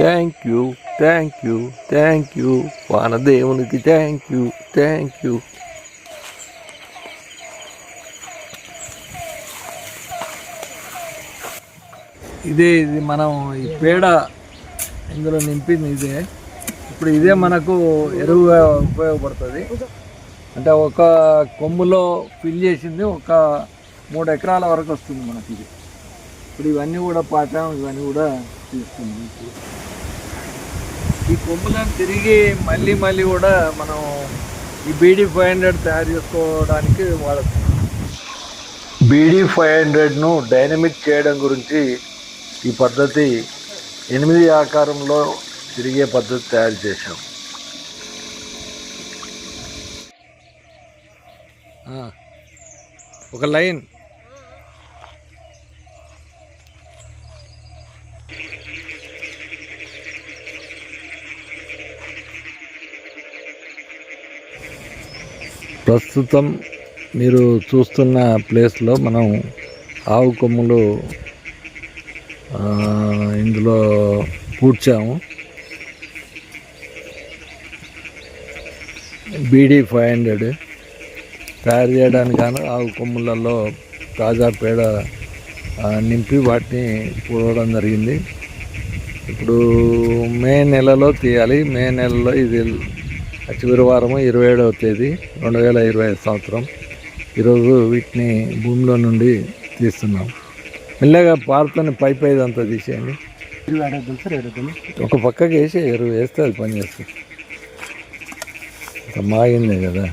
Thank you thank you thank you వానదేవునికి thank you thank you ఇదే ఇది మనం ఈ పేడ ఇందులో నింపింది ఇదే. ఇప్పుడు ఇదే మనకు ఎరువుగా ఉపయోగపడుతుంది. అంటే ఒక కొమ్ములో ఫిల్ చేసింది ఒక మూడు ఎకరాల వరకు వస్తుంది మనకి ఇది. ఇప్పుడు ఇవన్నీ కూడా పాటాం ఇవన్నీ కూడా తీసుకుంది. ఈ కొమ్ములను తిరిగి మళ్ళీ మళ్ళీ కూడా మనం ఈ బీడీ ఫైవ్ హండ్రెడ్ తయారు చేసుకోవడానికి వాడతాం. బీడీ ఫైవ్ హండ్రెడ్ను డైనమిక్ చేయడం గురించి ఈ పద్ధతి ఎనిమిది ఆకారంలో తిరిగే పద్ధతి తయారు చేశాం. ఒక లైన్. ప్రస్తుతం మీరు చూస్తున్న ప్లేస్లో మనం ఆవు కొమ్ములు ఇందులో పూడ్చాము. BD five hundred. తయారు చేయడానికి గాను ఆవు కొమ్ములలో తాజా పేడ నింపి వాటిని పూడవడం జరిగింది. ఇప్పుడు మే నెలలో తీయాలి. మే నెలలో ఇది చివరివారము ఇరవై ఏడవ తేదీ రెండు వేల ఇరవై ఐదు సంవత్సరం. ఈరోజు వీటిని భూమిలో నుండి తీస్తున్నాం. మెల్లగా పారుతున్న పై పై అంతా తీసేయండి. ఒక పక్కకి వేసి ఎరువు వేస్తే అది పని చేస్తుంది. మాగిందే కదా.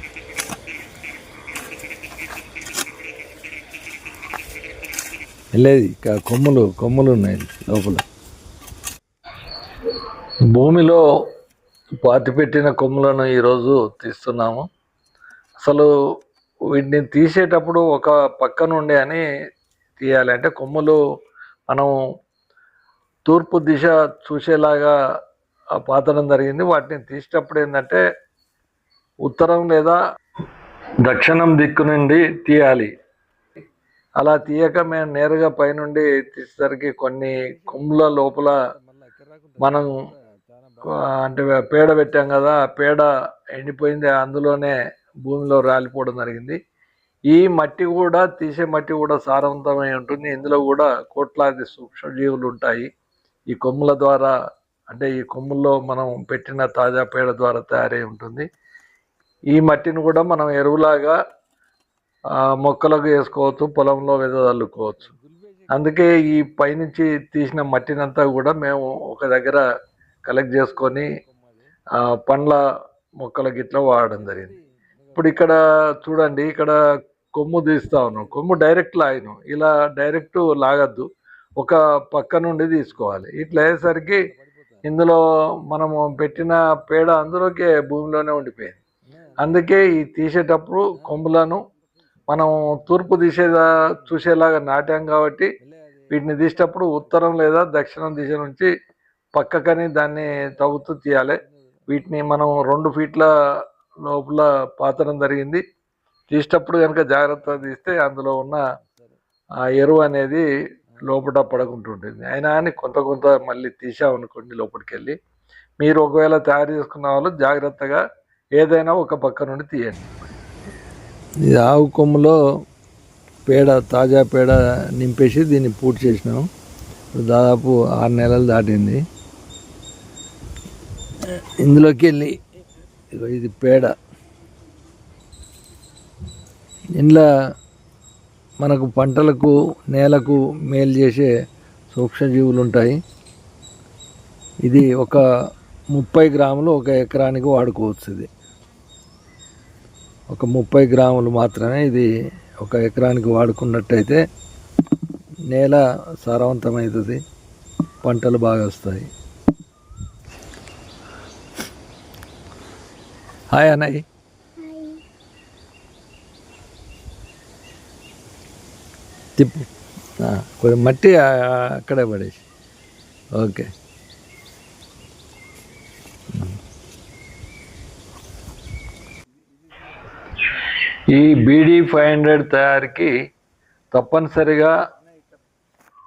వెళ్ళేది ఇంకా కొమ్ములు కొమ్ములు ఉన్నాయి లోపల. భూమిలో పాతి పెట్టిన కొమ్ములను ఈరోజు తీస్తున్నాము. అసలు వీటిని తీసేటప్పుడు ఒక పక్క నుండి అని తీయాలి. అంటే కొమ్ములు మనం తూర్పు దిశ చూసేలాగా ఆ పాతడం జరిగింది. వాటిని తీసేటప్పుడు ఏంటంటే ఉత్తరం లేదా దక్షిణం దిక్కు నుండి తీయాలి. అలా తీయక మేము నేరుగా పైనుండి తీసేసరికి కొన్ని కొమ్ముల లోపల మనం అంటే పేడ పెట్టాం కదా పేడ ఎండిపోయింది అందులోనే భూమిలో రాలిపోవడం జరిగింది. ఈ మట్టి కూడా తీసే మట్టి కూడా సారవంతమై ఉంటుంది. ఇందులో కూడా కోట్లాది సూక్ష్మజీవులు ఉంటాయి. ఈ కొమ్ముల ద్వారా అంటే ఈ కొమ్ముల్లో మనం పెట్టిన తాజా పేడ ద్వారా తయారై ఉంటుంది. ఈ మట్టిని కూడా మనం ఎరువులాగా మొక్కలకు వేసుకోవచ్చు పొలంలో వెదజల్లుకోవచ్చు. అందుకే ఈ పైనుంచి తీసిన మట్టినంతా కూడా మేము ఒక దగ్గర కలెక్ట్ చేసుకొని పండ్ల మొక్కలకి ఇట్లా వాడడం జరిగింది. ఇప్పుడు ఇక్కడ చూడండి ఇక్కడ కొమ్ము తీస్తా ఉన్నాం. కొమ్ము డైరెక్ట్ లాగాను ఇలా డైరెక్ట్ లాగద్దు. ఒక పక్క నుండి తీసుకోవాలి. ఇట్లా అయ్యేసరికి ఇందులో మనము పెట్టిన పేడ అందులోకే భూమిలోనే ఉండిపోయింది. అందుకే ఈ తీసేటప్పుడు కొమ్ములను మనం తూర్పు దిశ చూసేలాగా నాటాం కాబట్టి వీటిని తీసేటప్పుడు ఉత్తరం లేదా దక్షిణం దిశ నుంచి పక్కకని దాన్ని తవ్వుతూ తీయాలి. వీటిని మనం రెండు ఫీట్ల లోపల పాతడం జరిగింది. తీసేటప్పుడు కనుక జాగ్రత్తగా తీస్తే అందులో ఉన్న ఆ ఎరువు అనేది లోపల పడకుంటుంటుంది అయినా అని కొంత కొంత మళ్ళీ తీసామనుకోండి లోపలికి వెళ్ళి మీరు ఒకవేళ తయారు చేసుకున్న వాళ్ళు జాగ్రత్తగా ఏదైనా ఒక పక్క నుండి తీయండి. ఇది ఆవు కొమ్ములో పేడ తాజా పేడ నింపేసి దీన్ని పూర్తి చేసినాం. ఇప్పుడు దాదాపు ఆరు నెలలు దాటింది. ఇందులోకి వెళ్ళి ఇది పేడ. ఇంట్లో మనకు పంటలకు నేలకు మేలు చేసే సూక్ష్మజీవులు ఉంటాయి ఇది ఒక ముప్పై గ్రాములు ఒక ఎకరానికి వాడుకోవచ్చు ఇది. ఒక ముప్పై గ్రాములు మాత్రమే ఇది ఒక ఎకరానికి వాడుకున్నట్టయితే నేల సారవంతమవుతుంది పంటలు బాగా వస్తాయి. హాయ్ అన్నయ్య. తిప్పు. కొంచెం మట్టి అక్కడే పడేసి. ఓకే. ఈ బీడీ ఫైవ్ హండ్రెడ్ తయారీకి తప్పనిసరిగా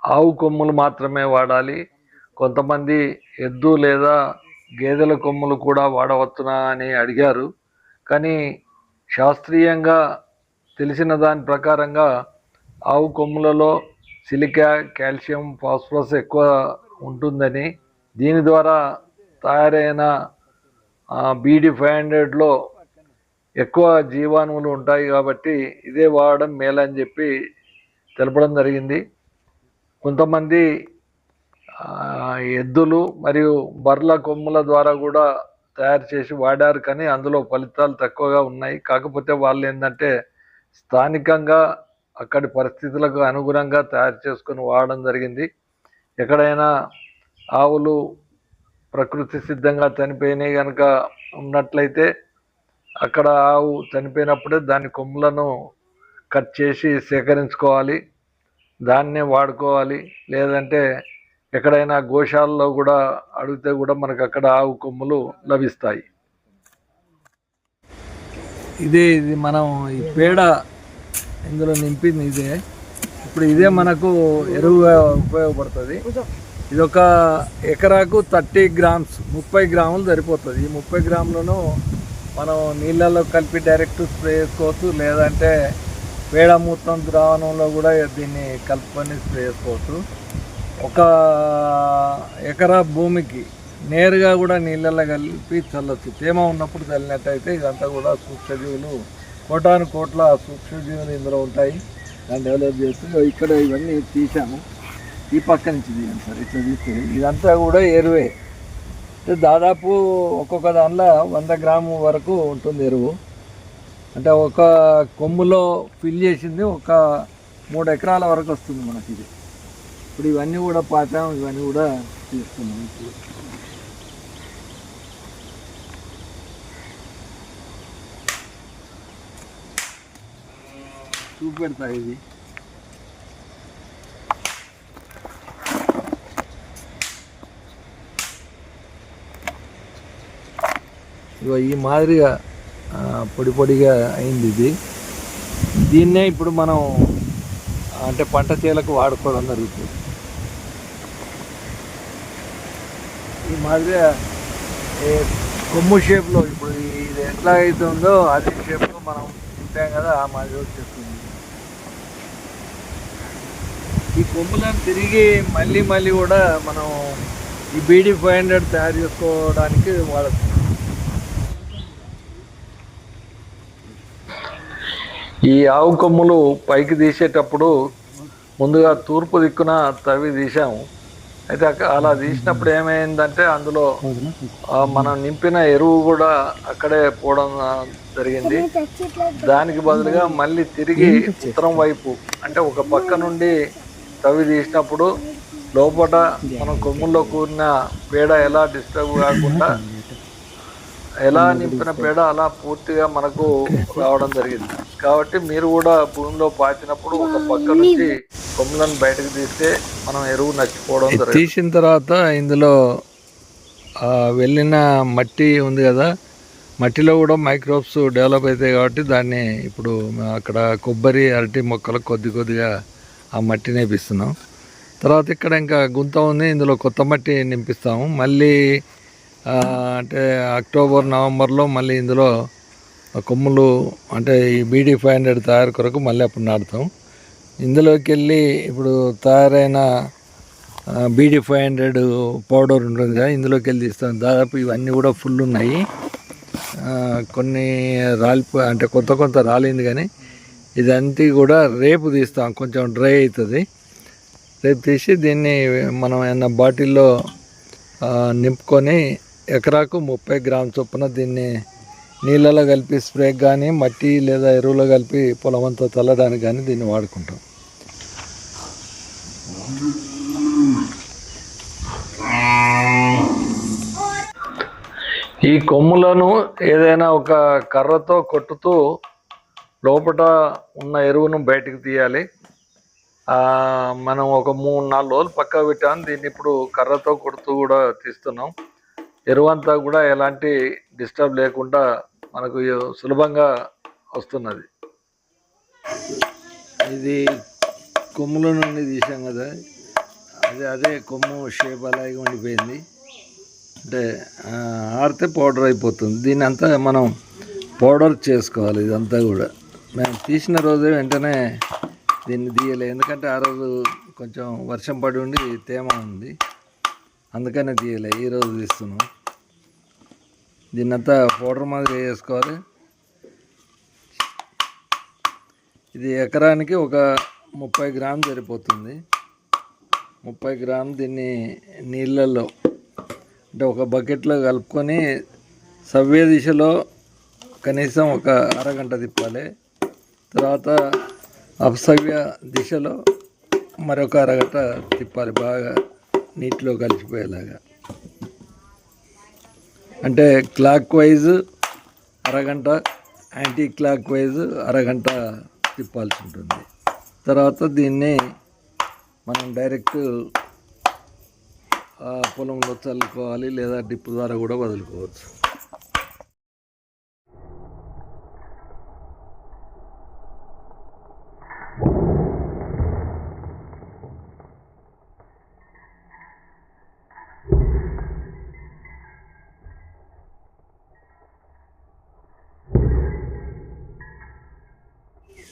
ఆవు కొమ్ములు మాత్రమే వాడాలి. కొంతమంది ఎద్దు లేదా గేదెల కొమ్ములు కూడా వాడవచ్చునా అని అడిగారు. కానీ శాస్త్రీయంగా తెలిసిన దాని ప్రకారంగా ఆవు కొమ్ములలో సిలికా కాల్షియం ఫాస్ఫరస్ ఎక్కువ ఉంటుందని దీని ద్వారా తయారైన బీడీ ఫైవ్ హండ్రెడ్లో ఎక్కువ జీవాణువులు ఉంటాయి కాబట్టి ఇదే వాడడం మేలని చెప్పి తెలపడం జరిగింది. కొంతమంది ఎద్దులు మరియు బర్ల కొమ్ముల ద్వారా కూడా తయారు చేసి వాడారు కానీ అందులో ఫలితాలు తక్కువగా ఉన్నాయి. కాకపోతే వాళ్ళు ఏంటంటే స్థానికంగా అక్కడి పరిస్థితులకు అనుగుణంగా తయారు చేసుకొని వాడడం జరిగింది. ఎక్కడైనా ఆవులు ప్రకృతి సిద్ధంగా చనిపోయినాయి కనుక ఉన్నట్లయితే అక్కడ ఆవు చనిపోయినప్పుడే దాని కొమ్ములను కట్ చేసి సేకరించుకోవాలి. దాన్నే వాడుకోవాలి. లేదంటే ఎక్కడైనా గోశాలలో కూడా అడిగితే కూడా మనకు అక్కడ ఆవు కొమ్ములు లభిస్తాయి. ఇదే ఇది మనం ఈ పేడ ఇందులో నింపింది ఇదే. ఇప్పుడు ఇదే మనకు ఎరువుగా ఉపయోగపడుతుంది. ఇది ఒక ఎకరాకు థర్టీ గ్రామ్స్ ముప్పై గ్రాములు సరిపోతుంది. ఈ ముప్పై గ్రాములను మనం నీళ్ళలో కలిపి డైరెక్ట్ స్ప్రే చేసుకోవచ్చు. లేదంటే పేడ మూత్రం ద్రావణంలో కూడా దీన్ని కలుపుకొని స్ప్రే చేసుకోవచ్చు. ఒక ఎకరా భూమికి నేరుగా కూడా నీళ్ళల్లో కలిపి చల్లొచ్చు. తేమ ఉన్నప్పుడు చల్లినట్టయితే ఇదంతా కూడా సూక్ష్మజీవులు కోటాను కోట్ల సూక్ష్మజీవులు ఇందులో ఉంటాయి. దాన్ని డెవలప్ చేస్తూ ఇక్కడ ఇవన్నీ తీసాము ఈ పక్క నుంచి తీయండి సార్ ఇట్లా తీస్తే. ఇదంతా కూడా ఎరువే. అంటే దాదాపు ఒక్కొక్క దానిలో వంద గ్రాము వరకు ఉంటుంది ఎరువు. అంటే ఒక కొమ్ములో ఫిల్ చేసింది ఒక మూడు ఎకరాల వరకు వస్తుంది మనకి ఇది. ఇప్పుడు ఇవన్నీ కూడా పాతాం ఇవన్నీ కూడా తీసుకున్నాం ఇప్పుడు. చూపెడతా ఇది. ఇగో ఈ మాదిరిగా పొడి పొడిగా అయింది ఇది. దీన్నే ఇప్పుడు మనం అంటే పంట చేలకు వాడుకోవడం జరుగుతుంది. ఈ మాదిరిగా కొమ్ము షేప్లో ఇప్పుడు ఇది ఎట్లా అయితే ఉందో అదే షేప్లో మనం తింటాం కదా ఆ మాదిరి వచ్చేస్తుంది ఈ కొమ్ములను తిరిగి మళ్ళీ మళ్ళీ కూడా మనం ఈ బీడీ ఫైవ్ హండ్రెడ్ తయారు చేసుకోవడానికి వాడచ్చు ఈ ఆవు కొమ్ములు పైకి తీసేటప్పుడు ముందుగా తూర్పు దిక్కున తవ్వి తీసాము. అయితే అలా తీసినప్పుడు ఏమైందంటే అందులో మనం నింపిన ఎరువు కూడా అక్కడే పోవడం జరిగింది. దానికి బదులుగా మళ్ళీ తిరిగి ఉత్తరం వైపు అంటే ఒక పక్క నుండి తవ్వి తీసినప్పుడు లోపల మనం కొమ్ముల్లో కూరిన పేడ ఎలా డిస్టర్బ్ కాకుండా ఎలా నింపిన పేడ అలా పూర్తిగా మనకు రావడం జరిగింది. కాబట్టి మీరు కూడా భూమిలో పాతినప్పుడు ఒక పక్క నుంచి కొమ్ములను బయటకు తీస్తే మనం ఎరువు నచ్చిపోవడం తీసిన తర్వాత ఇందులో వెళ్ళిన మట్టి ఉంది కదా మట్టిలో కూడా మైక్రోబ్స్ డెవలప్ అవుతాయి కాబట్టి దాన్ని ఇప్పుడు అక్కడ కొబ్బరి అరటి మొక్కలు కొద్ది కొద్దిగా ఆ మట్టి నేపిస్తున్నాం తర్వాత ఇక్కడ ఇంకా గుంత ఉంది ఇందులో కొత్త మట్టి నింపిస్తాము. మళ్ళీ అంటే అక్టోబర్ నవంబర్లో మళ్ళీ ఇందులో కొమ్ములు అంటే ఈ బీడీ ఫైవ్ హండ్రెడ్ తయారు కొరకు మళ్ళీ అప్పుడు నాటుతాం. ఇందులోకి వెళ్ళి ఇప్పుడు తయారైన బీడీ ఫైవ్ హండ్రెడ్ పౌడర్ ఉంటుంది కదా ఇందులోకి వెళ్ళి తీస్తాం. దాదాపు ఇవన్నీ కూడా ఫుల్ ఉన్నాయి. కొన్ని రాలిపో అంటే కొత్త కొంత రాలింది కానీ ఇదంతా కూడా రేపు తీస్తాం. కొంచెం డ్రై అవుతుంది. రేపు తీసి దీన్ని మనం ఏమన్నా బాటిల్లో నింపుకొని ఎకరాకు ముప్పై గ్రామ్ చొప్పున దీన్ని నీళ్ళలో కలిపి స్ప్రే కానీ మట్టి లేదా ఎరువులో కలిపి పొలమంతా తల్లడానికి చల్లడానికి కానీ దీన్ని వాడుకుంటాం. ఈ కొమ్ములను ఏదైనా ఒక కర్రతో కొట్టుతూ లోపల ఉన్న ఎరువును బయటకు తీయాలి. మనం ఒక మూడు నాలుగు రోజులు పక్క పెట్టాము దీన్ని ఇప్పుడు కర్రతో కొడుతూ కూడా తీస్తున్నాం. ఎరువంతా కూడా ఎలాంటి డిస్టర్బ్ లేకుండా మనకు సులభంగా వస్తున్నది. ఇది కొమ్ముల నుండి తీసాం కదా. అదే అదే కొమ్ము షేప్ అలాగే ఉండిపోయింది. అంటే ఆరితే పౌడర్ అయిపోతుంది. దీన్ని అంతా మనం పౌడర్ చేసుకోవాలి ఇదంతా కూడా. మేము తీసిన రోజే వెంటనే దీన్ని తీయలే. ఎందుకంటే ఆ రోజు కొంచెం వర్షం పడి ఉండి తేమ ఉంది. అందుకనే తీయలే. ఈరోజు తీస్తున్నాం. దీన్నంతా పౌడర్ మాదిరి వేసుకోవాలి ఇది ఎకరానికి ఒక ముప్పై గ్రామ్ సరిపోతుంది. ముప్పై గ్రామ్ దీన్ని నీళ్ళల్లో అంటే ఒక బకెట్లో కలుపుకొని సవ్య దిశలో కనీసం ఒక అరగంట తిప్పాలి. తర్వాత అపసవ్య దిశలో మరొక అరగంట తిప్పాలి బాగా నీటిలో కలిసిపోయేలాగా. అంటే క్లాక్ వైజ్ అరగంట యాంటీ క్లాక్ వైజ్ అరగంట తిప్పాల్సి ఉంటుంది. తర్వాత దీన్ని మనం డైరెక్ట్ పొలంలో చల్లుకోవాలి లేదా డిప్పు ద్వారా కూడా వదులుకోవచ్చు.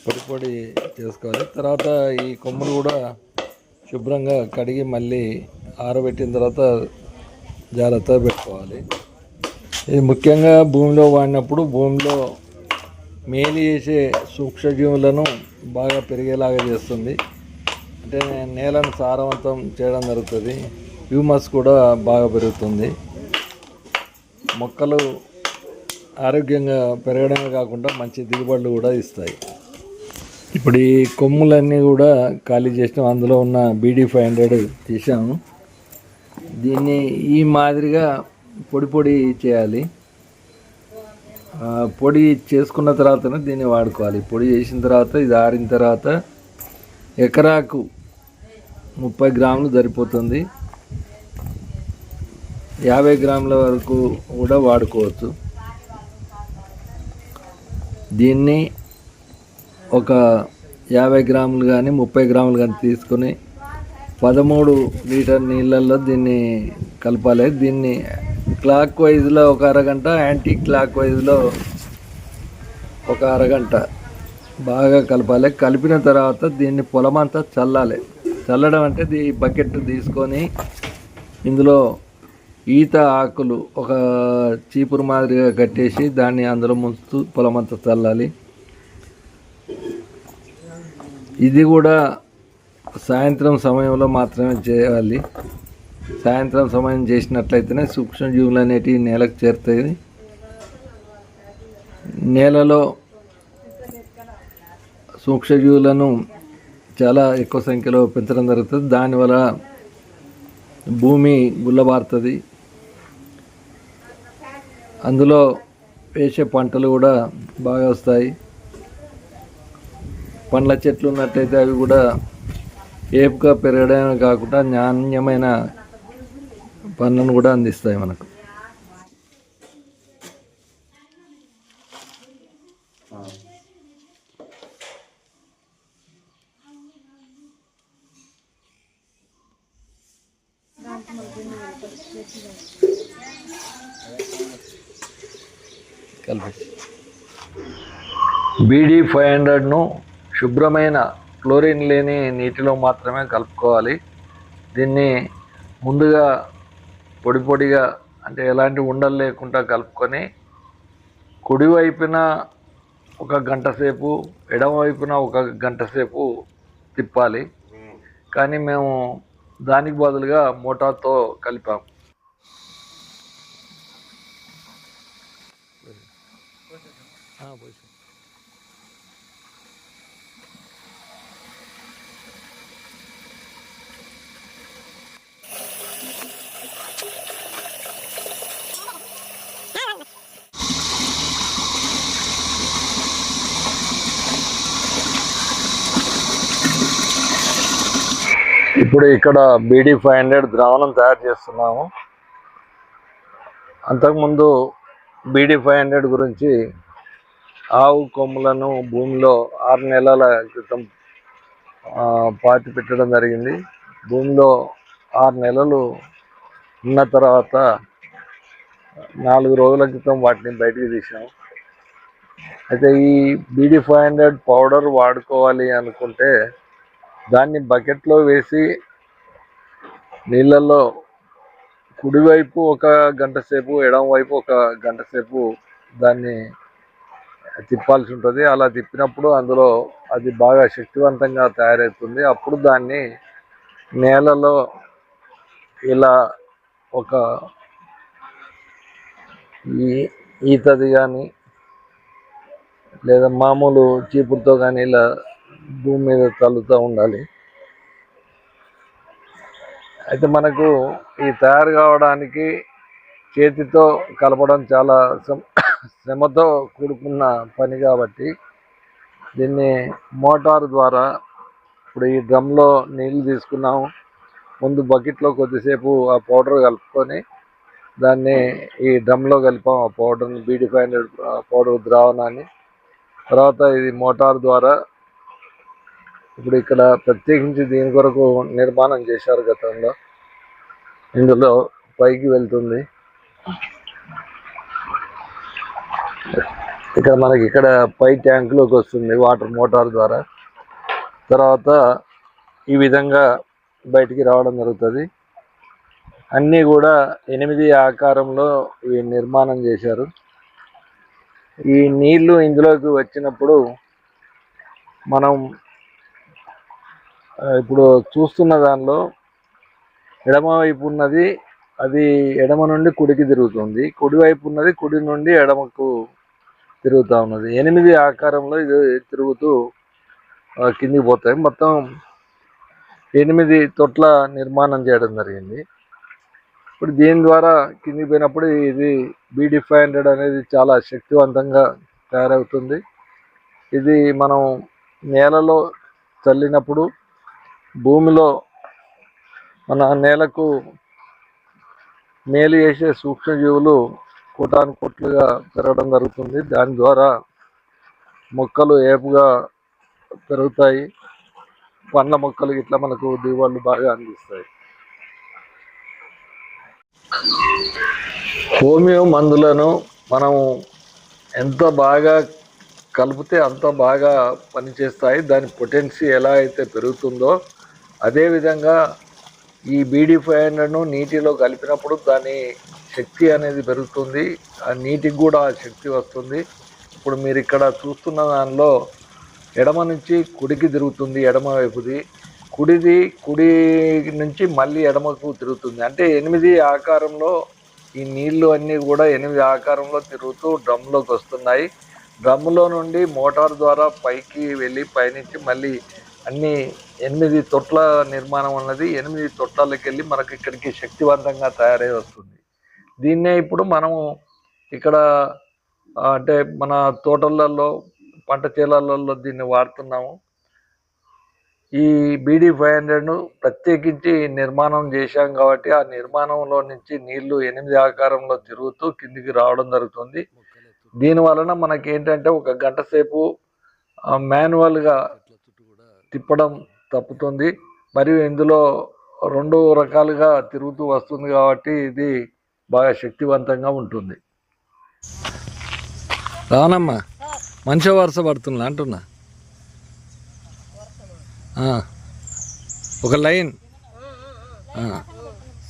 పొడి పొడి చేసుకోవాలి. తర్వాత ఈ కొమ్మలు కూడా శుభ్రంగా కడిగి మళ్ళీ ఆరబెట్టిన తర్వాత జాగ్రత్తగా పెట్టుకోవాలి. ఇది ముఖ్యంగా భూమిలో వాడినప్పుడు భూమిలో మేలు చేసే సూక్ష్మజీవులను బాగా పెరిగేలాగా చేస్తుంది. అంటే నేలను సారవంతం చేయడం జరుగుతుంది. హ్యూమస్ కూడా బాగా పెరుగుతుంది. మొక్కలు ఆరోగ్యంగా పెరగడమే కాకుండా మంచి దిగుబడులు కూడా ఇస్తాయి. ఇప్పుడు ఈ కొమ్ములన్నీ కూడా ఖాళీ చేసినాం. అందులో ఉన్న బీడీ ఫైవ్ హండ్రెడ్ తీసాము దీన్ని ఈ మాదిరిగా పొడి పొడి చేయాలి. పొడి చేసుకున్న తర్వాతనే దీన్ని వాడుకోవాలి. పొడి చేసిన తర్వాత ఇది ఆరిన తర్వాత ఎకరాకు ముప్పై గ్రాములు సరిపోతుంది. యాభై గ్రాముల వరకు కూడా వాడుకోవచ్చు. దీన్ని ఒక యాభై గ్రాములు కానీ ముప్పై గ్రాములు కానీ తీసుకొని పదమూడు లీటర్ నీళ్ళల్లో దీన్ని కలపాలి. దీన్ని క్లాక్ వైజ్లో ఒక అరగంట యాంటీ క్లాక్ వైజ్లో ఒక అరగంట బాగా కలపాలి. కలిపిన తర్వాత దీన్ని పొలమంతా చల్లాలి. చల్లడం అంటే దీ బకెట్ తీసుకొని ఇందులో ఈత ఆకులు ఒక చీపురు మాదిరిగా కట్టేసి దాన్ని అందులో ముంచుతూ పొలమంతా చల్లాలి. ఇది కూడా సాయంత్రం సమయంలో మాత్రమే చేయాలి. సాయంత్రం సమయం చేసినట్లయితేనే సూక్ష్మజీవులు అనేటివి నేలకు చేరుతాయి. నేలలో సూక్ష్మజీవులను చాలా ఎక్కువ సంఖ్యలో పెంచడం జరుగుతుంది. దానివల్ల భూమి గుల్లబారుతుంది. అందులో వేసే పంటలు కూడా బాగా వస్తాయి. పండ్ల చెట్లు ఉన్నట్టయితే అవి కూడా ఏపుగా పెరగడమే కాకుండా నాణ్యమైన పన్నును కూడా అందిస్తాయి మనకు. కలిపి బీడీ ఫైవ్ హండ్రెడ్ను శుభ్రమైన క్లోరిన్ లేని నీటిలో మాత్రమే కలుపుకోవాలి. దీన్ని ముందుగా పొడి పొడిగా అంటే ఎలాంటి ఉండలు లేకుండా కలుపుకొని కుడివైపున ఒక గంట సేపు ఎడమవైపున ఒక గంట సేపు తిప్పాలి. కానీ మేము దానికి బదులుగా మోటార్తో కలిపాం ఇప్పుడు ఇక్కడ బీడీ ఫైవ్ హండ్రెడ్ ద్రావణం తయారు చేస్తున్నాము. అంతకుముందు బీడీ ఫైవ్ హండ్రెడ్ గురించి ఆవు కొమ్ములను భూమిలో ఆరు నెలల క్రితం పాతి పెట్టడం జరిగింది. భూమిలో ఆరు నెలలు ఉన్న తర్వాత నాలుగు రోజుల క్రితం వాటిని బయటికి తీసాం అయితే ఈ బీడీ ఫైవ్ హండ్రెడ్ పౌడర్ వాడుకోవాలి అనుకుంటే దాన్ని బకెట్లో వేసి నీళ్ళల్లో కుడివైపు ఒక గంట సేపు ఎడమవైపు ఒక గంట సేపు దాన్ని తిప్పాల్సి ఉంటుంది. అలా తిప్పినప్పుడు అందులో అది బాగా శక్తివంతంగా తయారవుతుంది. అప్పుడు దాన్ని నేలలో ఇలా ఒక ఈ ఈతది కానీ లేదా మామూలు చీపురుతో కానీ ఇలా భూమి మీద తల్లుతూ ఉండాలి. అయితే మనకు ఈ తయారు కావడానికి చేతితో కలపడం చాలా శ్రమతో కూడుకున్న పని కాబట్టి దీన్ని మోటార్ ద్వారా ఇప్పుడు ఈ డ్రమ్లో నీళ్ళు తీసుకున్నాము. ముందు బకెట్లో కొద్దిసేపు ఆ పౌడర్ కలుపుకొని దాన్ని ఈ డ్రమ్లో కలిపాం ఆ పౌడర్ని బీడీ ఫైవ్ హండ్రెడ్ పౌడర్ ద్రావణాన్ని. తర్వాత ఇది మోటార్ ద్వారా ఇప్పుడు ఇక్కడ ప్రత్యేకించి దీని కొరకు నిర్మాణం చేశారు గతంలో. ఇందులో పైకి వెళ్తుంది. ఇక్కడ మనకి ఇక్కడ పై ట్యాంకులోకి వస్తుంది వాటర్ మోటార్ ద్వారా. తర్వాత ఈ విధంగా బయటికి రావడం జరుగుతుంది. అన్నీ కూడా ఎనిమిది ఆకారంలో ఇవి నిర్మాణం చేశారు. ఈ నీళ్ళు ఇందులోకి వచ్చినప్పుడు మనం ఇప్పుడు చూస్తున్న దానిలో ఎడమవైపు ఉన్నది అది ఎడమ నుండి కుడికి తిరుగుతుంది. కుడివైపు ఉన్నది కుడి నుండి ఎడమకు తిరుగుతూ ఉన్నది. ఎనిమిది ఆకారంలో ఇది తిరుగుతూ కిందికి పోతాయి. మొత్తం ఎనిమిది తొట్ల నిర్మాణం చేయడం జరిగింది. ఇప్పుడు దీని ద్వారా కిందికి పోయినప్పుడు ఇది బీడీ ఫైవ్ హండ్రెడ్ అనేది చాలా శక్తివంతంగా తయారవుతుంది. ఇది మనం నేలలో చల్లినప్పుడు భూమిలో మన నేలకు మేలు చేసే సూక్ష్మజీవులు కోటాను కోట్లుగా పెరగడం జరుగుతుంది. దాని ద్వారా మొక్కలు ఏపుగా పెరుగుతాయి. పండ్ల మొక్కలు ఇట్లా మనకు దిగుబడులు బాగా అందిస్తాయి. హోమియో మందులను మనం ఎంత బాగా కలిపితే అంత బాగా పనిచేస్తాయి. దాని పొటెన్సీ ఎలా అయితే పెరుగుతుందో అదేవిధంగా ఈ బీడీ ఫైవ్ హండ్రెడ్ను నీటిలో కలిపినప్పుడు దాని శక్తి అనేది పెరుగుతుంది. ఆ నీటికి కూడా ఆ శక్తి వస్తుంది. ఇప్పుడు మీరు ఇక్కడ చూస్తున్న దానిలో ఎడమ నుంచి కుడికి తిరుగుతుంది ఎడమ వైపుది. కుడిది కుడి నుంచి మళ్ళీ ఎడమకు తిరుగుతుంది. అంటే ఎనిమిది ఆకారంలో ఈ నీళ్ళు అన్నీ కూడా ఎనిమిది ఆకారంలో తిరుగుతూ డ్రమ్లోకి వస్తున్నాయి. డ్రమ్లో నుండి మోటార్ ద్వారా పైకి వెళ్ళి పైనుంచి మళ్ళీ అన్ని ఎనిమిది తొట్ల నిర్మాణం ఉన్నది ఎనిమిది తొట్లకి వెళ్ళి మనకి ఇక్కడికి శక్తివంతంగా తయారై వస్తుంది. దీన్నే ఇప్పుడు మనము ఇక్కడ అంటే మన తోటలలో పంట చేలలలో దీన్ని వాడుతున్నాము. ఈ బీడీ ఫైవ్ హండ్రెడ్ను ప్రత్యేకించి నిర్మాణం చేశాం కాబట్టి ఆ నిర్మాణంలో నుంచి నీళ్ళు ఎనిమిది ఆకారంలో తిరుగుతూ కిందికి రావడం జరుగుతుంది. దీని వలన మనకి ఏంటంటే ఒక గంట సేపు మాన్యువల్గా తిప్పడం తప్పుతుంది. మరియు ఇందులో రెండు రకాలుగా తిరుగుతూ వస్తుంది కాబట్టి ఇది బాగా శక్తివంతంగా ఉంటుంది. రానమ్మా మంచి వరుస పడుతున్నా అంటున్నా. ఒక లైన్.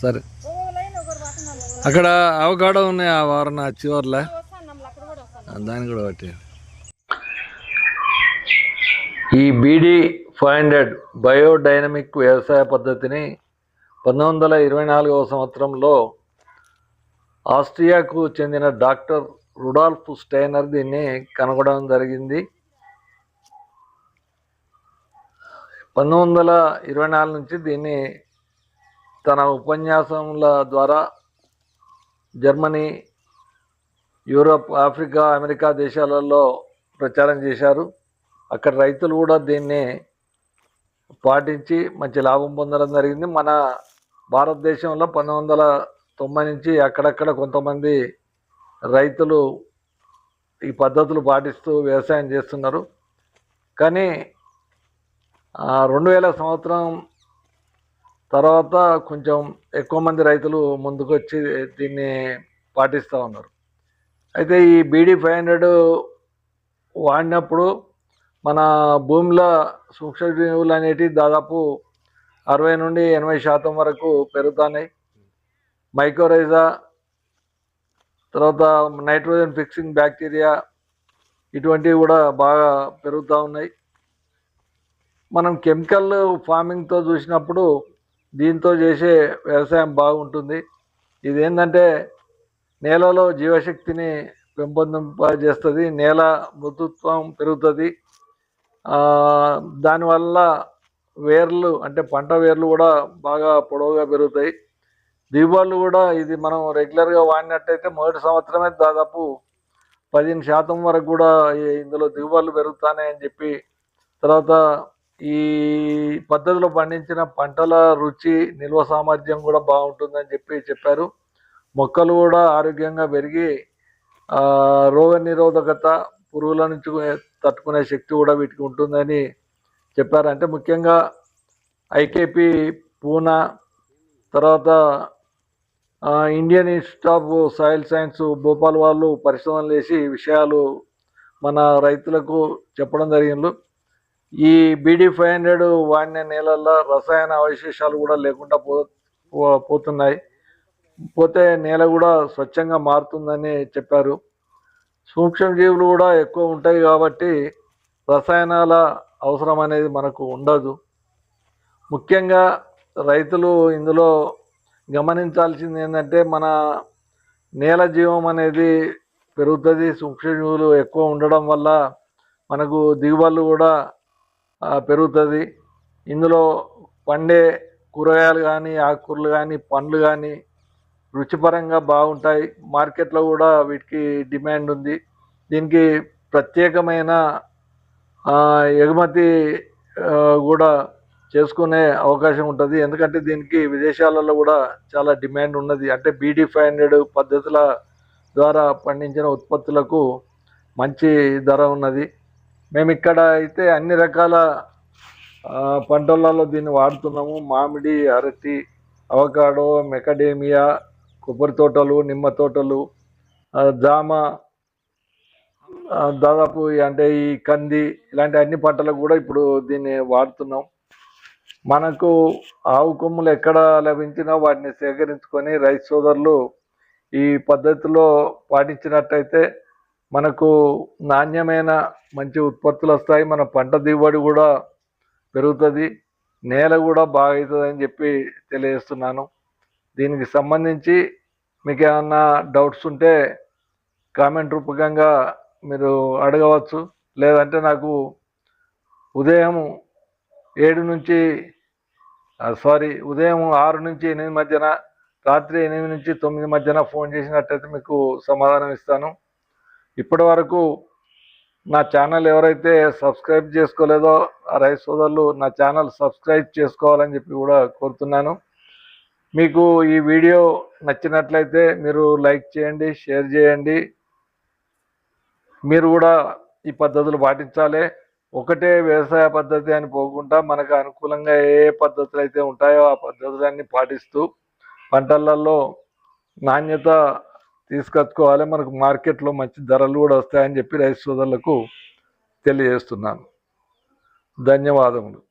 సరే. అక్కడ అవకాడో ఉన్నాయి ఆ వారణ చివర్ల? దాన్ని కూడా బట్టి ఈ బీడీ ఫైవ్ హండ్రెడ్ బయోడైనమిక్ వ్యవసాయ పద్ధతిని పంతొమ్మిది వందల ఇరవై నాలుగవ సంవత్సరంలో ఆస్ట్రియాకు చెందిన డాక్టర్ రుడాల్ఫ్ స్టైనర్ దీన్ని కనుగొనడం జరిగింది. పంతొమ్మిది వందల ఇరవై నాలుగు నుంచి దీన్ని తన ఉపన్యాసముల ద్వారా జర్మనీ యూరప్ ఆఫ్రికా అమెరికా దేశాలలో ప్రచారం చేశారు. అక్కడ రైతులు కూడా దీన్ని పాటించి మంచి లాభం పొందడం జరిగింది. మన భారతదేశంలో పంతొమ్మిది వందల తొంభై నుంచి అక్కడక్కడ కొంతమంది రైతులు ఈ పద్ధతులు పాటిస్తూ వ్యవసాయం చేస్తున్నారు. కానీ రెండు వేల సంవత్సరం తర్వాత కొంచెం ఎక్కువ మంది రైతులు ముందుకొచ్చి దీన్ని పాటిస్తూ ఉన్నారు. అయితే ఈ బీడీ ఫైవ్ హండ్రెడ్ వాడినప్పుడు మన భూమిలో సూక్ష్మజీవులు అనేటివి దాదాపు అరవై నుండి ఎనభై శాతం వరకు పెరుగుతున్నాయి. మైక్రోరైజా తర్వాత నైట్రోజన్ ఫిక్సింగ్ బ్యాక్టీరియా ఇటువంటివి కూడా బాగా పెరుగుతూ ఉన్నాయి. మనం కెమికల్ ఫార్మింగ్తో చూసినప్పుడు దీంతో చేసే వ్యవసాయం బాగుంటుంది. ఇది ఏంటంటే నేలలో జీవశక్తిని పెంపొందింపజేస్తుంది నేల మృదుత్వం పెరుగుతుంది. దానివల్ల వేర్లు అంటే పంట వేర్లు కూడా బాగా పొడవుగా పెరుగుతాయి. దిగుబడులు కూడా ఇది మనం రెగ్యులర్గా వాడినట్టయితే మొదటి సంవత్సరమే దాదాపు పదిహేను శాతం వరకు కూడా ఇందులో దిగుబడులు పెరుగుతాయని చెప్పి తర్వాత ఈ పద్ధతిలో పండించిన పంటల రుచి నిల్వ సామర్థ్యం కూడా బాగుంటుందని చెప్పి చెప్పారు. మొక్కలు కూడా ఆరోగ్యంగా పెరిగి రోగ నిరోధకత పురుగుల నుంచి తట్టుకునే శక్తి కూడా వీటికి ఉంటుందని చెప్పారు అంటే ముఖ్యంగా ఐకేపీ పూనా తర్వాత Indian Institute of Soil Science Bhopal వాళ్ళు పరిశోధనలు చేసి విషయాలు మన రైతులకు చెప్పడం జరిగింది. ఈ బీడీ ఫైవ్ హండ్రెడ్ వాడిన నేలల్లో రసాయన అవశేషాలు కూడా లేకుండా పో పో- పోతున్నాయి. పోతే నేల కూడా స్వచ్ఛంగా మారుతుందని చెప్పారు. సూక్ష్మజీవులు కూడా ఎక్కువ ఉంటాయి కాబట్టి రసాయనాల అవసరం అనేది మనకు ఉండదు. ముఖ్యంగా రైతులు ఇందులో గమనించాల్సింది ఏంటంటే మన నేల జీవం అనేది పెరుగుతుంది సూక్ష్మజీవులు ఎక్కువ ఉండడం వల్ల మనకు దిగుబడులు కూడా పెరుగుతుంది. ఇందులో పండే కూరగాయలు కానీ ఆకుకూరలు కానీ పండ్లు కానీ రుచిపరంగా బాగుంటాయి. మార్కెట్లో కూడా వీటికి డిమాండ్ ఉంది. దీనికి ప్రత్యేకమైన ఎగుమతి కూడా చేసుకునే అవకాశం ఉంటుంది. ఎందుకంటే దీనికి విదేశాలలో కూడా చాలా డిమాండ్ ఉన్నది. అంటే బీడీ ఫైవ్ హండ్రెడ్ పద్ధతుల ద్వారా పండించిన ఉత్పత్తులకు మంచి ధర ఉన్నది. మేము ఇక్కడ అయితే అన్ని రకాల పంటలలో దీన్ని వాడుతున్నాము. మామిడి అరటి అవకాడో మెకడేమియా కొబ్బరి తోటలు నిమ్మ తోటలు జామ దాదాపు అంటే ఈ కంది ఇలాంటి అన్ని పంటలకు కూడా ఇప్పుడు దీన్ని వాడుతున్నాం. మనకు ఆవు కొమ్ములు ఎక్కడ లభించినా వాటిని సేకరించుకొని రైతు సోదరులు ఈ పద్ధతిలో పాటించినట్టయితే మనకు నాణ్యమైన మంచి ఉత్పత్తులు వస్తాయి. మన పంట దిగుబడి కూడా పెరుగుతుంది. నేల కూడా బాగా అవుతుంది అని చెప్పి తెలియజేస్తున్నాను. దీనికి సంబంధించి మీకు ఏమన్నా డౌట్స్ ఉంటే కామెంట్ రూపకంగా మీరు అడగవచ్చు. లేదంటే నాకు ఉదయం ఏడు నుంచి సారీ ఉదయం ఆరు నుంచి ఎనిమిది మధ్యన రాత్రి ఎనిమిది నుంచి తొమ్మిది మధ్యన ఫోన్ చేసినట్టయితే మీకు సమాధానం ఇస్తాను. ఇప్పటి వరకు నా ఛానల్ ఎవరైతే సబ్స్క్రైబ్ చేసుకోలేదో ఆ రైతు సోదరులు నా ఛానల్ సబ్స్క్రైబ్ చేసుకోవాలని చెప్పి కూడా కోరుతున్నాను. మీకు ఈ వీడియో నచ్చినట్లయితే మీరు లైక్ చేయండి షేర్ చేయండి. మీరు కూడా ఈ పద్ధతులు పాటించాలి. ఒకటే వ్యవసాయ పద్ధతి అని పోకుండా మనకు అనుకూలంగా ఏ పద్ధతులు అయితే ఉంటాయో ఆ పద్ధతులన్నీ పాటిస్తూ పంటలలో నాణ్యత తీసుకొచ్చుకోవాలి. మనకు మార్కెట్లో మంచి ధరలు కూడా వస్తాయని చెప్పి రైతు సోదరులకు తెలియజేస్తున్నాను. ధన్యవాదములు.